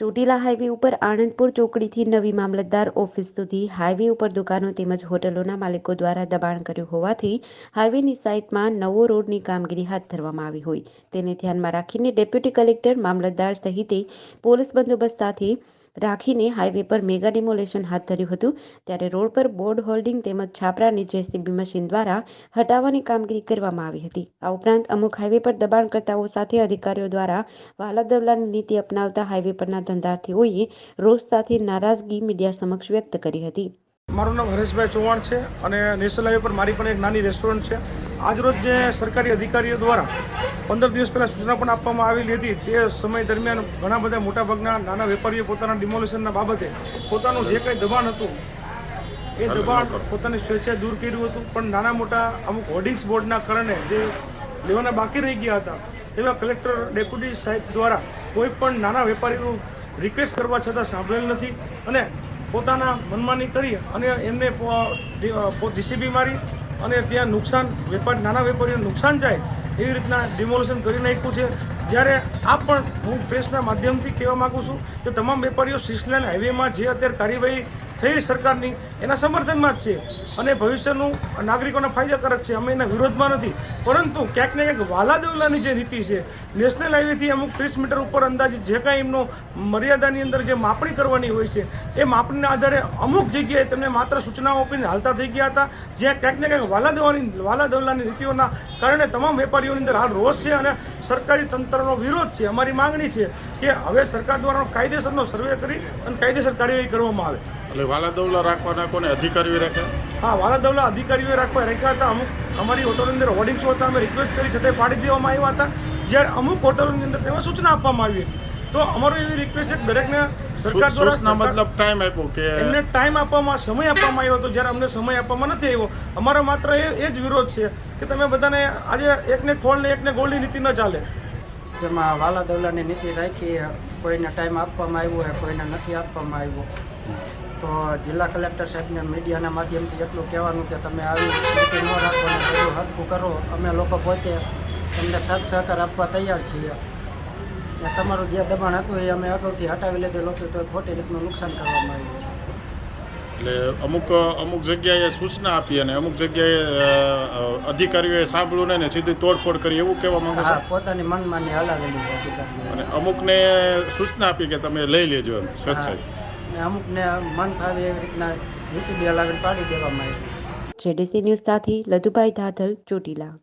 Chotila highway ઉપર આણંદપુર ચોકડીથી નવી મામલતદાર office સુધી હાઈવે ઉપર દુકાનો તેમજ હોટલોના માલિકો દ્વારા દબાણ કર્યું હોવાથી હાઈવેની સાઇટમાં નવો રોડની કામગીરી હાથ ધરવામાં આવી હોય. તેને ધ્યાનમાં રાખીને ડેપ્યુટી કલેક્ટર, મામલતદાર સહિતે પોલીસ બંદોબસ્ત સાથે રાખીને હાઈવે પર મેગા ડિમોલેશન હાથ ધર્યું હતું. ત્યારે રોડ પર બોર્ડ હોલ્ડિંગ તેમજ છાપરાની જેસીબી મશીન દ્વારા હટાવવાની કામગીરી કરવામાં આવી હતી. આ ઉપરાંત અમુક હાઈવે પર દબાણકર્તાઓ સાથે અધિકારીઓ દ્વારા વાલાદવલાની નીતિ અપનાવતા હાઈવે પરના ધંધાર્થીઓએ રોષ સાથે નારાજગી મીડિયા સમક્ષ વ્યક્ત કરી હતી. મારું નામ હરેશભાઈ ચૌહાણ છે અને નેશનલ હાઈવે પર મારી પણ એક નાની રેસ્ટોરન્ટ છે. આજરોજ જે સરકારી અધિકારીઓ દ્વારા પંદર દિવસ પહેલાં સૂચના પણ આપવામાં આવેલી હતી તે સમય દરમિયાન ઘણા બધા મોટાભાગના નાના વેપારીઓ પોતાના ડિમોલેશનના બાબતે પોતાનું જે કંઈ દબાણ હતું એ દબાણ પોતાની સ્વેચ્છાએ દૂર કર્યું હતું. પણ નાના મોટા અમુક હોર્ડિંગ્સ બોર્ડના કારણે જે લેવાના બાકી રહી ગયા હતા તેવા કલેક્ટર ડેપ્યુટી સાહેબ દ્વારા કોઈ પણ નાના વેપારીનું રિક્વેસ્ટ કરવા છતાં સાંભળેલ નથી અને પોતાના મનમાની કરી અને એમને જીસીબી મારી અને ત્યાં નુકસાન, વેપાર, નાના વેપારીઓને નુકસાન જાય એવી રીતના ડિમોલેશન કરી નાખ્યું છે. જ્યારે આ પણ હું પ્રેસના માધ્યમથી કહેવા માગું છું કે તમામ વેપારીઓ સિક્સ લાઇન હાઈવેમાં જે અત્યારે કાર્યવાહી થઈ સરકારની એના સમર્થનમાં જ છે. અને ભવિષ્યનું નાગરિકોને ફાયદાકારક છે. અમે એના વિરોધમાં નથી. પરંતુ ક્યાંક ને ક્યાંક વાલા દેવલાની જે રીતિ છે, નેશનલ હાઈવેથી અમુક ત્રીસ મીટર ઉપર અંદાજે જે કાંઈ એમનો મર્યાદાની અંદર જે માપણી કરવાની હોય છે, એ માપણીના આધારે અમુક જગ્યાએ તેમને માત્ર સૂચનાઓ આપીને હાલતા થઈ ગયા હતા. જ્યાં ક્યાંક ને ક્યાંક વાલા દેવાની વાલા દેવલાની નીતિઓના કારણે તમામ વેપારીઓની અંદર હાલ રોષ છે અને સરકારી તંત્રનો વિરોધ છે. અમારી માંગણી છે કે હવે સરકાર દ્વારા કાયદેસરનો સર્વે કરી અને કાયદેસર કાર્યવાહી કરવામાં આવે. એટલે વાલા દવલા રાખવાના કોને અધિકારીઓ રાખે હા વાલા દવલા અધિકારીઓએ રાખવા રાખ્યા હતા. અમુક અમારી હોટલની અંદર હોર્ડિંગ્સો હતા. અમે રિક્વેસ્ટ કરી છતાં પાડી દેવામાં આવ્યા હતા. જ્યારે અમુક હોટલોની અંદર તેમાં સૂચના આપવામાં આવી તો અમારો એવી રિક્વેસ્ટ છે દરેકને સરકાર દ્વારા મતલબ ટાઈમ આપ્યો કે એમને ટાઈમ આપવામાં સમય આપવામાં આવ્યો હતો. જ્યારે અમને સમય આપવામાં નથી આવ્યો. અમારો માત્ર એ એ જ વિરોધ છે કે તમે બધાને આજે એકને ખોળ ને એકને ગોળની નીતિ ન ચાલે. જેમાં વાલા દવલાની નીતિ રાખી કોઈને ટાઈમ આપવામાં આવ્યો હોય કોઈને નથી આપવામાં આવ્યો. તો જિલ્લા કલેક્ટર સાહેબને મીડિયાના માધ્યમથી એટલું કહેવાનું કે તમે આવી સ્થિતિ ન રાખો અને બધું હરખું કરો. અમે લોકો પોતે તમને સાથ સહકાર આપવા તૈયાર છીએ. ને તમારું જે દબાણ હતું એ અમે અગાઉથી હટાવી લીધેલું હતું તો ખોટી રીતનું નુકસાન કરવામાં આવ્યું એટલે અમુક અમુક જગ્યાએ સૂચના આપી અને અમુક જગ્યાએ અધિકારીઓએ સાંભળ્યું નહીં ને સીધી તોડફોડ કરી એવું કહેવા માંગુ હા પોતાની મનમાની હલાવેલી અને અમુકને સૂચના આપી કે તમે લઈ લેજો એમ સ્વેચ્છાએ ને અમુકને મન ફાવે એવી રીતના જીસીબી હલાવીને પાડી દેવામાં આવ્યું જેડીસી ન્યૂઝ સાથે લધુભાઈ ધાધલ, ચોટીલા.